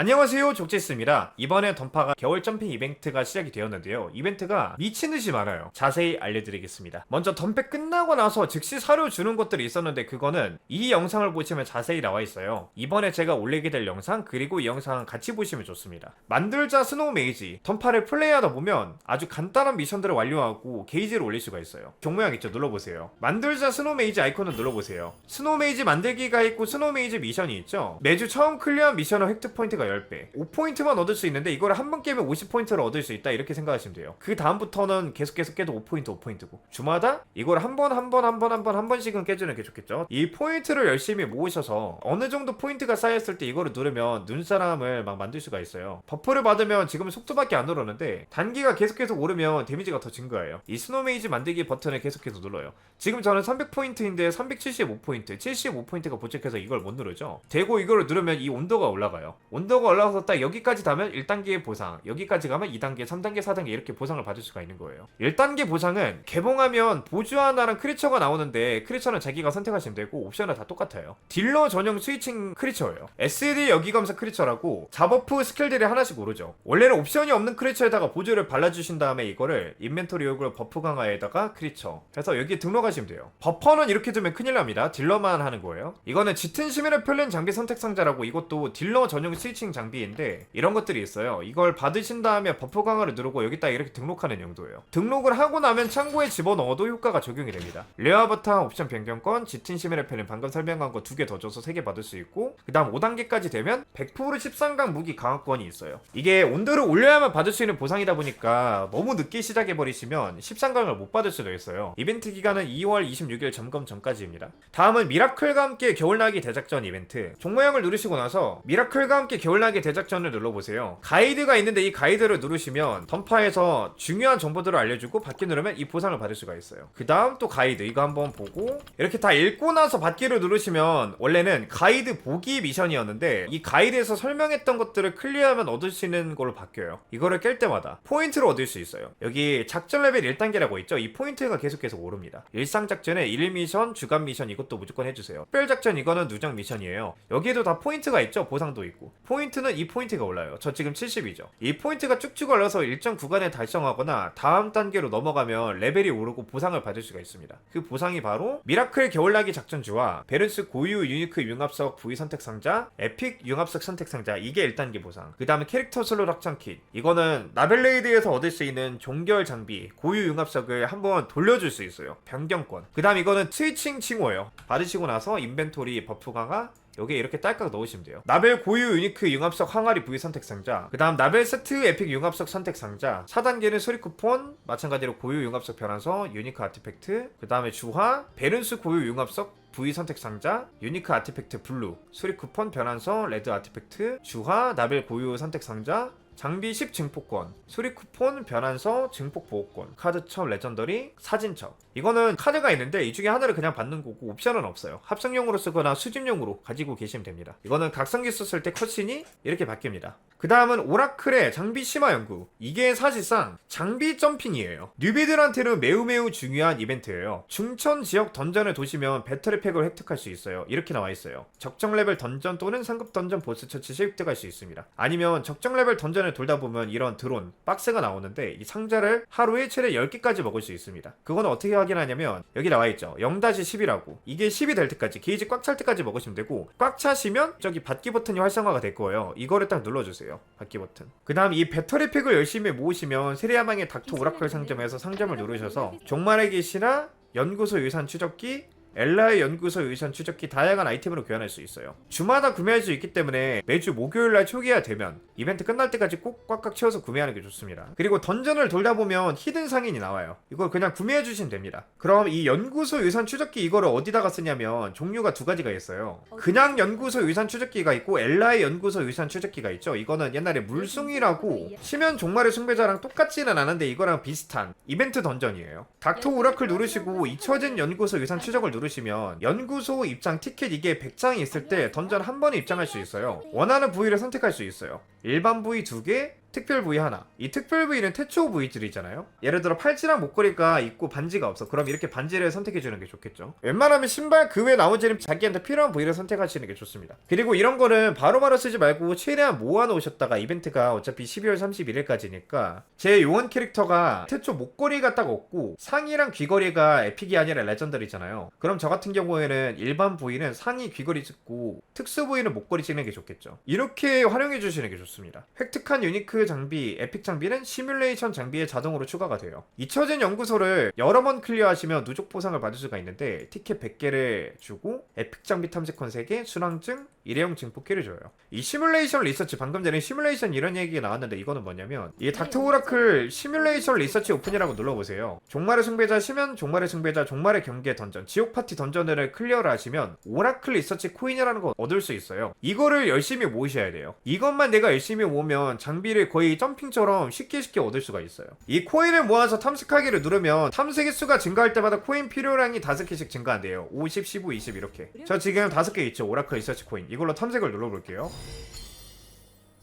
안녕하세요 족제스입니다. 이번에 던파가 겨울 점핑 이벤트가 시작이 되었는데요. 이벤트가 미친듯이 많아요. 자세히 알려드리겠습니다. 먼저 던팩 끝나고 나서 즉시 사료 주는 것들이 있었는데 그거는 이 영상을 보시면 자세히 나와 있어요. 이번에 제가 올리게 될 영상 그리고 이 영상 같이 보시면 좋습니다. 만들자 스노우 메이지. 던파를 플레이하다 보면 아주 간단한 미션들을 완료하고 게이지를 올릴 수가 있어요. 경모양 있죠? 눌러보세요. 만들자 스노우 메이지 아이콘을 눌러보세요. 스노우 메이지 만들기가 있고 스노우 메이지 미션이 있죠? 매주 처음 클리어한 미션은 획득 포인트가 10배. 5포인트만 얻을 수 있는데 이걸 한번 깨면 50포인트를 얻을 수 있다 이렇게 생각하시면 돼요. 그 다음부터는 계속 계속 깨도 5포인트 5포인트고. 주마다 이걸 한 번 한 번 한 번 한 번 한 번씩은 깨주는 게 좋겠죠. 이 포인트를 열심히 모으셔서 어느 정도 포인트가 쌓였을 때 이거를 누르면 눈사람을 막 만들 수가 있어요. 버프를 받으면 지금 속도밖에 안 오르는데 단기가 계속 계속 오르면 데미지가 더 증가해요. 이 스노메이지 만들기 버튼을 계속해서 눌러요. 지금 저는 300포인트인데 375포인트 75포인트가 부족해서 이걸 못 누르죠. 되고 이거를 누르면 이 온도가 올라가요. 온도 가 올라가서 딱 여기까지 가면 1단계의 보상 여기까지 가면 2단계 3단계 4단계 이렇게 보상을 받을 수가 있는 거예요. 1단계 보상은 개봉하면 보조 하나랑 크리처가 나오는데 크리처는 자기가 선택하시면 되고 옵션은 다 똑같아요. 딜러 전용 스위칭 크리처예요. SD 여기감사 크리처라고 자버프 스킬들이 하나씩 오르죠. 원래는 옵션이 없는 크리처에다가 보조를 발라주신 다음에 이거를 인벤토리 요구를 버프 강화에다가 크리처 해서 여기 등록하시면 돼요. 버퍼는 이렇게 두면 큰일 납니다. 딜러만 하는 거예요. 이거는 짙은 심해를 펼린 장비 선택 상자라고 이것도 딜러 전용 스위칭 장비인데 이런 것들이 있어요. 이걸 받으신 다음에 버프 강화를 누르고 여기다 이렇게 등록하는 용도예요. 등록을 하고 나면 창고에 집어넣어도 효과가 적용이 됩니다. 레어 바탕 옵션 변경권 짙은 심해를 펼린 방금 설명한 거 두 개 더 줘서 세 개 받을 수 있고 그 다음 5단계까지 되면 100% 13강 무기 강화권이 있어요. 이게 온도를 올려야만 받을 수 있는 보상이다 보니까 너무 늦게 시작해 버리시면 13강을 못 받을 수도 있어요. 이벤트 기간은 2월 26일 점검 전까지입니다. 다음은 미라클과 함께 겨울나기 대작전 이벤트. 종모양을 누르시고 나서 미라클과 함께 겨울 나기 대작전을 눌러보세요. 가이드가 있는데 이 가이드를 누르시면 던파에서 중요한 정보들을 알려주고 받기 누르면 이 보상을 받을 수가 있어요. 그 다음 또 가이드 이거 한번 보고. 이렇게 다 읽고 나서 받기를 누르시면 원래는 가이드 보기 미션이었는데 이 가이드에서 설명했던 것들을 클리어하면 얻을 수 있는 걸로 바뀌어요. 이거를 깰 때마다 포인트를 얻을 수 있어요. 여기 작전 레벨 1단계라고 있죠? 이 포인트가 계속해서 오릅니다. 일상 작전에 1미션 주간 미션 이것도 무조건 해주세요. 특별 작전 이거는 누적 미션이에요. 여기에도 다 포인트가 있죠? 보상도 있고. 포인트 는 이 포인트가 올라요. 저 지금 70이죠. 이 포인트가 쭉쭉 올라서 일정 구간에 달성하거나 다음 단계로 넘어가면 레벨이 오르고 보상을 받을 수가 있습니다. 그 보상이 바로 미라클 겨울나기 작전주와 베른스 고유 유니크 융합석 부위 선택 상자 에픽 융합석 선택 상자. 이게 1단계 보상. 그 다음에 캐릭터 슬롯 확장 킷. 이거는 나벨레이드에서 얻을 수 있는 종결 장비 고유 융합석을 한번 돌려줄 수 있어요. 변경권. 그 다음 이거는 스위칭 칭호예요. 받으시고 나서 인벤토리 버프 강화 여기에 이렇게 딸깍 넣으시면 돼요. 나벨 고유 유니크 융합석 항아리 부위 선택 상자. 그 다음 나벨 세트 에픽 융합석 선택 상자. 4단계는 수리 쿠폰. 마찬가지로 고유 융합석 변환서, 유니크 아티팩트. 그 다음에 주화, 베른스 고유 융합석 부위 선택 상자, 유니크 아티팩트 블루, 수리 쿠폰 변환서, 레드 아티팩트, 주화, 나벨 고유 선택 상자, 장비 10 증폭권, 수리 쿠폰, 변환서, 증폭 보호권, 카드첩, 레전더리, 사진첩. 이거는 카드가 있는데 이 중에 하나를 그냥 받는 거고 옵션은 없어요. 합성용으로 쓰거나 수집용으로 가지고 계시면 됩니다. 이거는 각성기 썼을 때 컷신이 이렇게 바뀝니다. 그 다음은 오라클의 장비 심화 연구. 이게 사실상 장비 점핑이에요. 뉴비들한테는 매우 매우 중요한 이벤트예요. 중천 지역 던전을 도시면 배터리 팩을 획득할 수 있어요. 이렇게 나와 있어요. 적정 레벨 던전 또는 상급 던전 보스 처치 시 획득할 수 있습니다. 아니면 적정 레벨 던전을 돌다 보면 이런 드론, 박스가 나오는데 이 상자를 하루에 최대 10개까지 먹을 수 있습니다. 그거는 어떻게 확인하냐면 여기 나와 있죠. 0-10이라고. 이게 10이 될 때까지 게이지 꽉 찰 때까지 먹으시면 되고 꽉 차시면 저기 받기 버튼이 활성화가 될 거예요. 이거를 딱 눌러주세요. 받기 버튼. 그 다음 이 배터리 팩을 열심히 모으시면 세리아망의 닥터 오라클 상점에서 상점을 누르셔서 종말의 계시나 연구소 유산 추적기 엘라의 연구소 유산 추적기 다양한 아이템으로 교환할 수 있어요. 주마다 구매할 수 있기 때문에 매주 목요일날 초기화 되면 이벤트 끝날 때까지 꼭 꽉꽉 채워서 구매하는 게 좋습니다. 그리고 던전을 돌다 보면 히든 상인이 나와요. 이걸 그냥 구매해 주시면 됩니다. 그럼 이 연구소 유산 추적기 이거를 어디다가 쓰냐면 종류가 두 가지가 있어요. 그냥 연구소 유산 추적기가 있고 엘라의 연구소 유산 추적기가 있죠. 이거는 옛날에 물숭이라고 시면 종말의 숭배자랑 똑같지는 않은데 이거랑 비슷한 이벤트 던전이에요. 닥터 오라클 누르시고 잊혀진 연구소 유산 추적을 누르 시면 연구소 입장 티켓 이게 100장이 있을 때 던전 한 번에 입장할 수 있어요. 원하는 부위를 선택할 수 있어요. 일반 부위 2개, 특별 부위 하나. 이 특별 부위는 태초 부위들이잖아요. 예를 들어 팔찌랑 목걸이가 있고 반지가 없어. 그럼 이렇게 반지를 선택해 주는 게 좋겠죠. 웬만하면 신발 그 외 나머지는 자기한테 필요한 부위를 선택하시는 게 좋습니다. 그리고 이런 거는 바로 바로 쓰지 말고 최대한 모아 놓으셨다가 이벤트가 어차피 12월 31일까지니까 제 요원 캐릭터가 태초 목걸이가 딱 없고 상의랑 귀걸이가 에픽이 아니라 레전더리잖아요. 그럼 저 같은 경우에는 일반 부위는 상의 귀걸이 찍고 특수 부위는 목걸이 찍는 게 좋겠죠. 이렇게 활용해 주시는 게 좋습니다. 획득한 유니크 장비, 에픽 장비는 시뮬레이션 장비에 자동으로 추가가 돼요. 잊혀진 연구소를 여러 번 클리어하시면 누적 보상을 받을 수가 있는데 티켓 100개를 주고 에픽 장비 탐색권 3개, 순항증, 일회용 증폭기를 줘요. 이 시뮬레이션 리서치 방금 전에 시뮬레이션 이런 얘기가 나왔는데 이거는 뭐냐면 이 닥터 오라클 시뮬레이션 리서치 오픈이라고 눌러보세요. 종말의 승배자 시면 종말의 승배자 종말의 경계 던전 지옥 파티 던전을 클리어를 하시면 오라클 리서치 코인이라는 거 얻을 수 있어요. 이거를 열심히 모으셔야 돼요. 이것만 내가 열심히 모으면 장비를 거의 점핑처럼 쉽게 쉽게 얻을 수가 있어요. 이 코인을 모아서 탐색하기를 누르면 탐색의 수가 증가할 때마다 코인 필요량이 5개씩 증가한대요. 50, 15, 20 이렇게. 저 지금 5개 있죠. 오라클 리서치 코인. 이걸로 탐색을 눌러볼게요.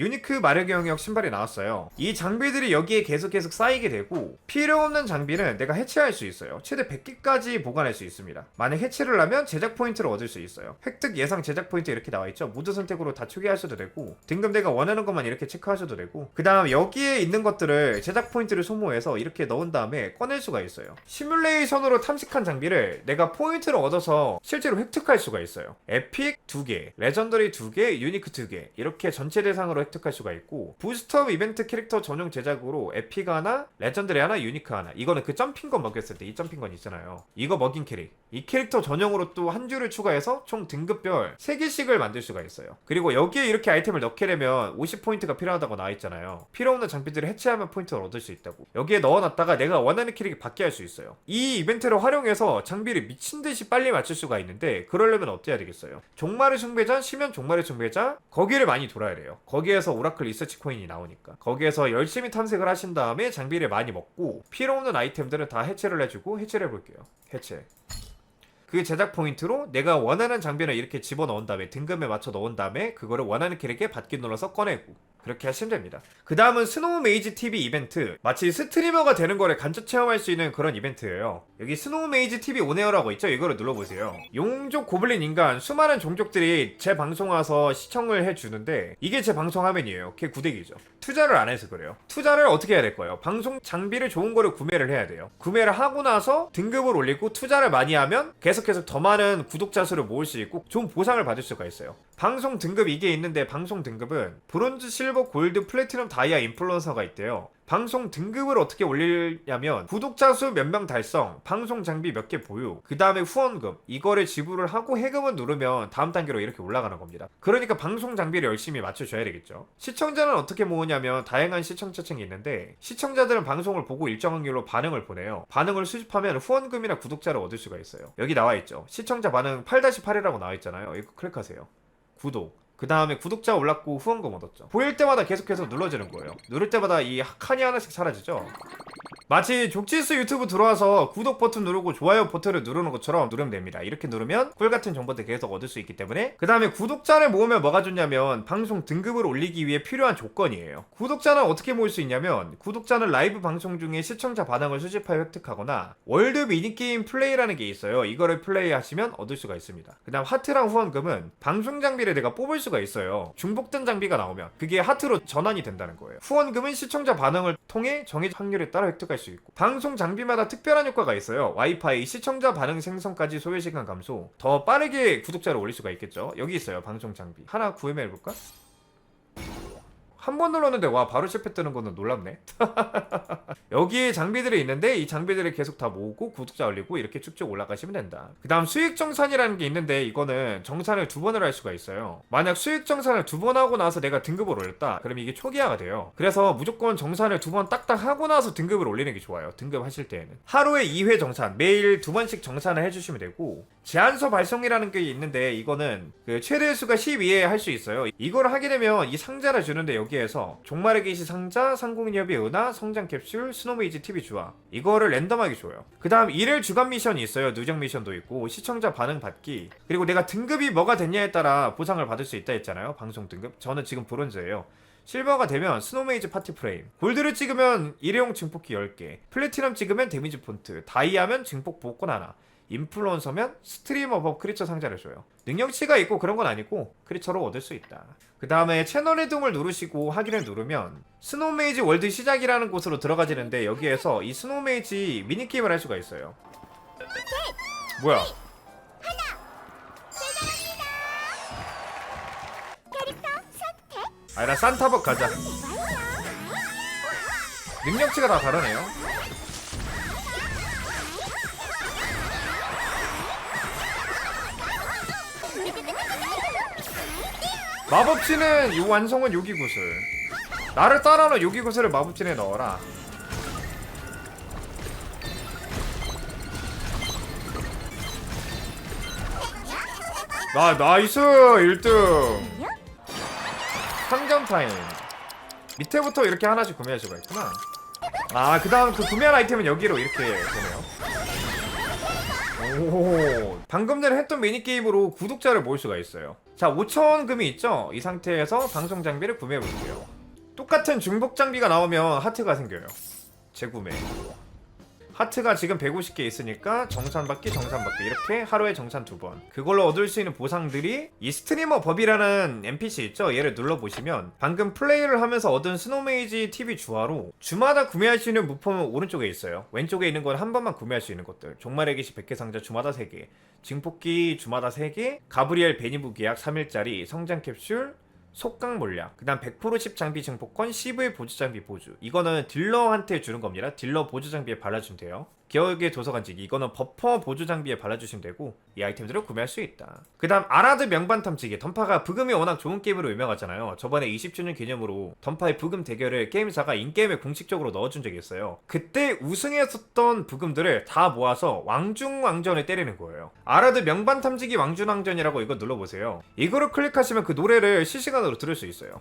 유니크 마력의 영역 신발이 나왔어요. 이 장비들이 여기에 계속 계속 쌓이게 되고 필요 없는 장비는 내가 해체할 수 있어요. 최대 100개까지 보관할 수 있습니다. 만약 해체를 하면 제작 포인트를 얻을 수 있어요. 획득 예상 제작 포인트 이렇게 나와 있죠. 무드 선택으로 다 초기하셔도 되고 등급 내가 원하는 것만 이렇게 체크하셔도 되고 그 다음 여기에 있는 것들을 제작 포인트를 소모해서 이렇게 넣은 다음에 꺼낼 수가 있어요. 시뮬레이션으로 탐색한 장비를 내가 포인트를 얻어서 실제로 획득할 수가 있어요. 에픽 2개, 레전더리 2개, 유니크 2개 이렇게 전체 대상으로 획득할 수가 있고 부스트업 이벤트 캐릭터 전용 제작으로 에픽 하나, 레전드리 하나, 유니크 하나. 이거는 그 점핑건 먹였을 때 이 점핑건 있잖아요. 이거 먹인 캐릭. 이 캐릭터 전용으로 또 한 줄을 추가해서 총 등급별 3개씩을 만들 수가 있어요. 그리고 여기에 이렇게 아이템을 넣게 되면 50포인트가 필요하다고 나와 있잖아요. 필요 없는 장비들을 해체하면 포인트를 얻을 수 있다고. 여기에 넣어놨다가 내가 원하는 캐릭이 받게 할 수 있어요. 이 이벤트를 활용해서 장비를 미친 듯이 빨리 맞출 수가 있는데 그러려면 해야 되겠어요? 종말의 숭배자, 시면 종말의 숭배자 거기를 많이 돌아야 돼요. 거기에 서 오라클 리서치 코인이 나오니까. 거기에서 열심히 탐색을 하신 다음에 장비를 많이 먹고 필요 없는 아이템들은 다 해체를 해주고 해체를 해볼게요. 해체. 그 제작 포인트로 내가 원하는 장비를 이렇게 집어 넣은 다음에 등급에 맞춰 넣은 다음에 그거를 원하는 캐릭에 받기 눌러서 꺼내고 그렇게 하시면 됩니다. 그 다음은 스노우 메이지 TV 이벤트. 마치 스트리머가 되는 거를 간접 체험할 수 있는 그런 이벤트예요. 여기 스노우 메이지 TV 온에어라고 있죠? 이거를 눌러보세요. 용족 고블린 인간 수많은 종족들이 제 방송 와서 시청을 해주는데 이게 제 방송 화면이에요. 걔 구대기죠. 투자를 안 해서 그래요. 투자를 어떻게 해야 될 거예요? 방송 장비를 좋은 거를 구매를 해야 돼요. 구매를 하고 나서 등급을 올리고 투자를 많이 하면 계속 계속 더 많은 구독자 수를 모을 수 있고 좋은 보상을 받을 수가 있어요. 방송 등급 이게 있는데 방송 등급은 브론즈, 실 버, 골드, 플래티넘, 다이아 인플루언서가 있대요. 방송 등급을 어떻게 올리냐면 구독자 수 몇 명 달성, 방송 장비 몇 개 보유, 그 다음에 후원금 이거를 지불을 하고 해금을 누르면 다음 단계로 이렇게 올라가는 겁니다. 그러니까 방송 장비를 열심히 맞춰줘야 되겠죠. 시청자는 어떻게 모으냐면 다양한 시청자층이 있는데 시청자들은 방송을 보고 일정 확률로 반응을 보내요. 반응을 수집하면 후원금이나 구독자를 얻을 수가 있어요. 여기 나와 있죠. 시청자 반응 8-8이라고 나와 있잖아요. 이거 클릭하세요. 구독. 그 다음에 구독자 올랐고 후원금 얻었죠. 보일 때마다 계속해서 눌러지는 거예요. 누를 때마다 이 칸이 하나씩 사라지죠. 마치 족지스 유튜브 들어와서 구독 버튼 누르고 좋아요 버튼을 누르는 것처럼 누르면 됩니다. 이렇게 누르면 꿀 같은 정보들 계속 얻을 수 있기 때문에 그 다음에 구독자를 모으면 뭐가 좋냐면 방송 등급을 올리기 위해 필요한 조건이에요. 구독자는 어떻게 모을 수 있냐면 구독자는 라이브 방송 중에 시청자 반응을 수집하여 획득하거나 월드 미니게임 플레이라는 게 있어요. 이거를 플레이하시면 얻을 수가 있습니다. 그 다음 하트랑 후원금은 방송 장비를 내가 뽑을 수가 있어요. 중복된 장비가 나오면 그게 하트로 전환이 된다는 거예요. 후원금은 시청자 반응을 통해 정해진 확률에 따라 획득할 수 있고 방송 장비마다 특별한 효과가 있어요. 와이파이 시청자 반응 생성까지 소요 시간 감소 더 빠르게 구독자를 올릴 수가 있겠죠. 여기 있어요. 방송 장비 하나 구매해 볼까? 한 번 눌렀는데 와 바로 실패 뜨는 거는 놀랍네. 여기에 장비들이 있는데 이 장비들을 계속 다 모으고 구독자 올리고 이렇게 쭉쭉 올라가시면 된다. 그 다음 수익 정산이라는 게 있는데 이거는 정산을 두 번을 할 수가 있어요. 만약 수익 정산을 두 번 하고 나서 내가 등급을 올렸다. 그럼 이게 초기화가 돼요. 그래서 무조건 정산을 두 번 딱딱 하고 나서 등급을 올리는 게 좋아요. 등급 하실 때에는. 하루에 2회 정산, 매일 두 번씩 정산을 해주시면 되고 제한서 발송이라는 게 있는데 이거는 그 최대 수가 12회 할 수 있어요. 이걸 하게 되면 이 상자를 주는데 여기에 서 종말의 계시 상자, 상공인협의 은하, 성장 캡슐, 스노메이지 TV 주화 이거를 랜덤하게 줘요. 그 다음 일일 주간 미션이 있어요. 누적 미션도 있고 시청자 반응 받기 그리고 내가 등급이 뭐가 됐냐에 따라 보상을 받을 수 있다 했잖아요. 방송 등급. 저는 지금 브론즈예요. 실버가 되면 스노메이즈 파티 프레임 골드를 찍으면 일회용 증폭기 10개 플래티넘 찍으면 데미지 폰트 다이아면 증폭 복권 하나 인플루언서면 스트리머 법 크리처 상자를 줘요. 능력치가 있고 그런 건 아니고 크리처로 얻을 수 있다. 그 다음에 채널 이동을 누르시고 확인을 누르면 스노메이지 월드 시작이라는 곳으로 들어가지는데 여기에서 이 스노메이지 미니게임을 할 수가 있어요. 뭐야? 아니라 산타벅 가자. 능력치가 다 다르네요 마법치는 요 완성은 요기 구슬. 나를 따라하는 요기 구슬을 마법진에 넣어라. 나 나이스! 1등! 상점 타임. 밑에부터 이렇게 하나씩 구매할 수가 있구나. 아 그 다음 그 구매한 아이템은 여기로 이렇게 되네요. 오 방금 전에 했던 미니게임으로 구독자를 모을 수가 있어요 자 5천금이 있죠? 이 상태에서 방송 장비를 구매해 볼게요. 똑같은 중복 장비가 나오면 하트가 생겨요. 재구매 하트가 지금 150개 있으니까 정산받기 정산받기. 이렇게 하루에 정산 두 번. 그걸로 얻을 수 있는 보상들이 이 스트리머 법이라는 NPC 있죠? 얘를 눌러보시면 방금 플레이를 하면서 얻은 스노메이지 TV 주화로 주마다 구매할 수 있는 무품은 오른쪽에 있어요. 왼쪽에 있는 건 한 번만 구매할 수 있는 것들. 종말의 계시 100개 상자 주마다 3개. 증폭기 주마다 3개. 가브리엘 베니부 계약 3일짜리. 성장 캡슐 속강 몰약 그다음 100% 10장비 증폭권 CV 보조 장비 보조. 이거는 딜러한테 주는 겁니다. 딜러 보조 장비에 발라주면 돼요 기억의 도서관지기 이거는 버퍼 보조 장비에 발라주시면 되고 이 아이템들을 구매할 수 있다. 그 다음 아라드 명반 탐지기. 던파가 부금이 워낙 좋은 게임으로 유명하잖아요. 저번에 20주년 기념으로 던파의 부금 대결을 게임사가 인게임에 공식적으로 넣어준 적이 있어요. 그때 우승했었던 부금들을 다 모아서 왕중왕전을 때리는 거예요. 아라드 명반 탐지기 왕중왕전이라고 이거 눌러보세요. 이거를 클릭하시면 그 노래를 실시간으로 들을 수 있어요.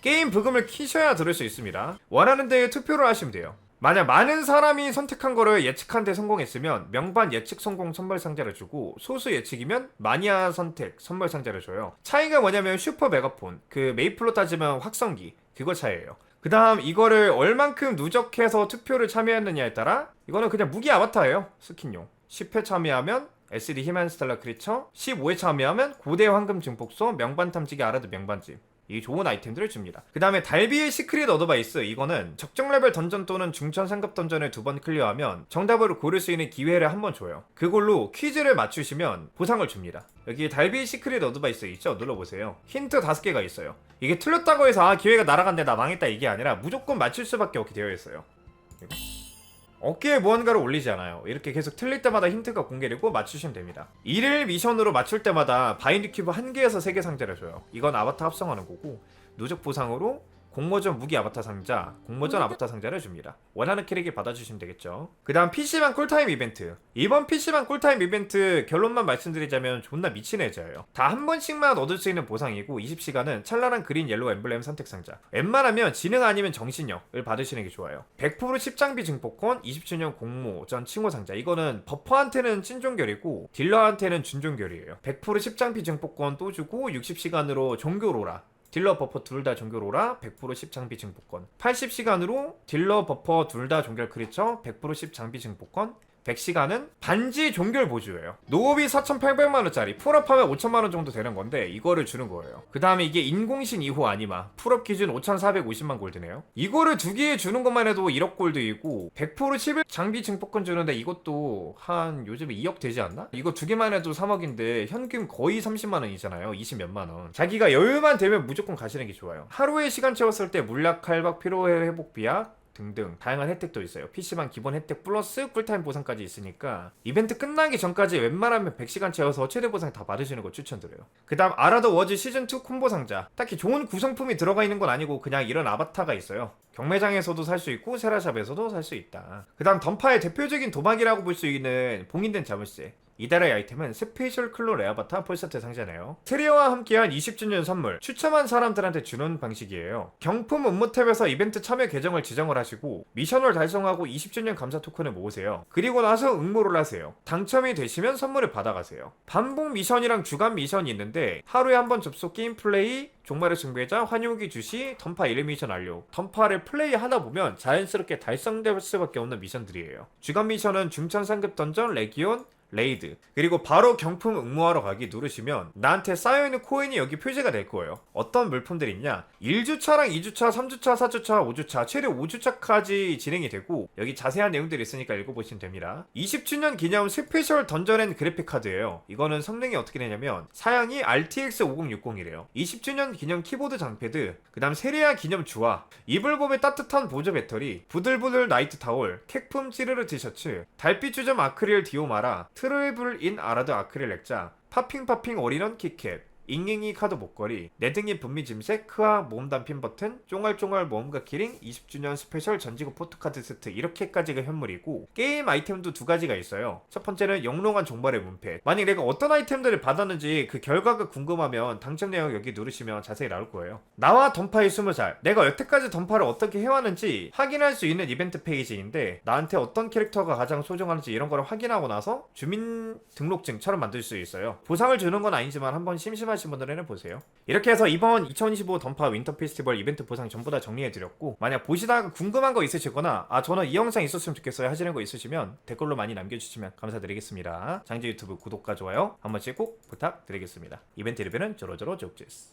게임 부금을 키셔야 들을 수 있습니다. 원하는 데에 투표를 하시면 돼요 만약 많은 사람이 선택한 거를 예측한 데 성공했으면 명반 예측 성공 선물 상자를 주고 소수 예측이면 마니아 선택 선물 상자를 줘요. 차이가 뭐냐면 슈퍼 메가폰 그 메이플로 따지면 확성기 그거 차이예요. 그 다음 이거를 얼만큼 누적해서 투표를 참여했느냐에 따라 이거는 그냥 무기 아바타예요 스킨용 10회 참여하면 SD 히만 스텔라 크리처 15회 참여하면 고대 황금 증폭소 명반 탐지기 아라드 명반집 이 좋은 아이템들을 줍니다. 그 다음에 달비의 시크릿 어드바이스 이거는 적정 레벨 던전 또는 중천 상급 던전을 두 번 클리어하면 정답을 고를 수 있는 기회를 한 번 줘요. 그걸로 퀴즈를 맞추시면 보상을 줍니다. 여기 달비의 시크릿 어드바이스 있죠? 눌러보세요. 힌트 다섯 개가 있어요. 이게 틀렸다고 해서 아 기회가 날아간대 나 망했다 이게 아니라 무조건 맞출 수밖에 없게 되어 있어요. 이거. 어깨에 무언가를 올리지 않아요. 이렇게 계속 틀릴 때마다 힌트가 공개되고 맞추시면 됩니다. 1일 미션으로 맞출 때마다 바인드 큐브 1개에서 3개 상자를 줘요. 이건 아바타 합성하는 거고 누적 보상으로 공모전 무기 아바타 상자, 공모전 아바타 상자를 줍니다. 원하는 캐릭을 받아주시면 되겠죠. 그 다음 PC방 꿀타임 이벤트. 이번 PC방 꿀타임 이벤트 결론만 말씀드리자면 존나 미친 애자예요. 다 한 번씩만 얻을 수 있는 보상이고 20시간은 찰나란 그린 옐로우 엠블렘 선택 상자. 웬만하면 지능 아니면 정신력을 받으시는 게 좋아요. 100% 10장비 증폭권, 20주년 공모전 칭호 상자. 이거는 버퍼한테는 찐종결이고 딜러한테는 준종결이에요. 100% 10장비 증폭권 또 주고 60시간으로 종교로라. 딜러 버퍼 둘 다 종결 오라 100% 10장비 증폭권. 80시간으로 딜러 버퍼 둘 다 종결 크리처 100% 10장비 증폭권 100시간은 반지 종결 보조예요. 노업이 4,800만원짜리, 풀업하면 5천만원 정도 되는 건데, 이거를 주는 거예요. 그 다음에 이게 인공신 2호 아니마. 풀업 기준 5,450만 골드네요. 이거를 두 개 주는 것만 해도 1억 골드이고, 100% 11 장비 증폭권 주는데 이것도 한 요즘에 2억 되지 않나? 이거 두 개만 해도 3억인데, 현금 거의 30만원이잖아요. 20 몇만원. 자기가 여유만 되면 무조건 가시는 게 좋아요. 하루에 시간 채웠을 때 물약, 칼박, 피로회복 비약, 등등 다양한 혜택도 있어요. PC방 기본 혜택 플러스 꿀타임 보상까지 있으니까 이벤트 끝나기 전까지 웬만하면 100시간 채워서 최대 보상 다 받으시는 거 추천드려요. 그 다음 아라더 워즈 시즌2 콤보 상자 딱히 좋은 구성품이 들어가 있는 건 아니고 그냥 이런 아바타가 있어요. 경매장에서도 살 수 있고 세라샵에서도 살 수 있다. 그 다음 던파의 대표적인 도박이라고 볼 수 있는 봉인된 자물쇠 이달의 아이템은 스페셜 클로 레아바타 풀세트 상자네요. 트리오와 함께한 20주년 선물 추첨한 사람들한테 주는 방식이에요. 경품 업무 탭에서 이벤트 참여 계정을 지정을 하시고 미션을 달성하고 20주년 감사 토큰을 모으세요. 그리고 나서 응모를 하세요. 당첨이 되시면 선물을 받아가세요. 반복 미션이랑 주간 미션이 있는데 하루에 한 번 접속 게임 플레이 종말의 증배자 환영기 주시 던파 1 미션 완료 던파를 플레이 하다 보면 자연스럽게 달성될 수밖에 없는 미션들이에요 주간 미션은 중천 상급 던전 레기온 레이드. 그리고 바로 경품 응모하러 가기 누르시면 나한테 쌓여있는 코인이 여기 표시가 될 거예요. 어떤 물품들이 있냐? 1주차랑 2주차 3주차 4주차 5주차 최대 5주차까지 진행이 되고 여기 자세한 내용들이 있으니까 읽어보시면 됩니다. 20주년 기념 스페셜 던전앤 그래픽 카드예요. 이거는 성능이 어떻게 되냐면 사양이 RTX 5060이래요. 20주년 기념 키보드 장패드 그 다음 세리아 기념 주화 이불봄의 따뜻한 보조 배터리 부들부들 나이트 타올 캑품 찌르르 티셔츠 달빛 주점 아크릴 디오마라 트러블 인 아라드 아크릴 액자 파핑 파핑 올인원 키캣 잉잉이 카드 목걸이, 내등이 분미 짐색, 크아 모음 단핀 버튼, 쫑알쫑알 모험가 키링, 20주년 스페셜 전지구 포토카드 세트 이렇게까지가 현물이고 게임 아이템도 두 가지가 있어요. 첫 번째는 영롱한 종발의 문패. 만약 내가 어떤 아이템들을 받았는지 그 결과가 궁금하면 당첨 내역 여기 누르시면 자세히 나올 거예요. 나와 던파의 20살. 내가 여태까지 던파를 어떻게 해왔는지 확인할 수 있는 이벤트 페이지인데 나한테 어떤 캐릭터가 가장 소중한지 이런 거를 확인하고 나서 주민 등록증처럼 만들 수 있어요. 보상을 주는 건 아니지만 한번 심심 하신 분들은 해보세요. 이렇게 해서 이번 2025 던파 윈터 페스티벌 이벤트 보상 전부 다 정리해드렸고 만약 보시다가 궁금한 거 있으시거나 아 저는 이 영상 있었으면 좋겠어요 하시는 거 있으시면 댓글로 많이 남겨주시면 감사드리겠습니다. 장재 유튜브 구독과 좋아요 한 번씩 꼭 부탁드리겠습니다. 이벤트 리뷰는 조로조로 족지스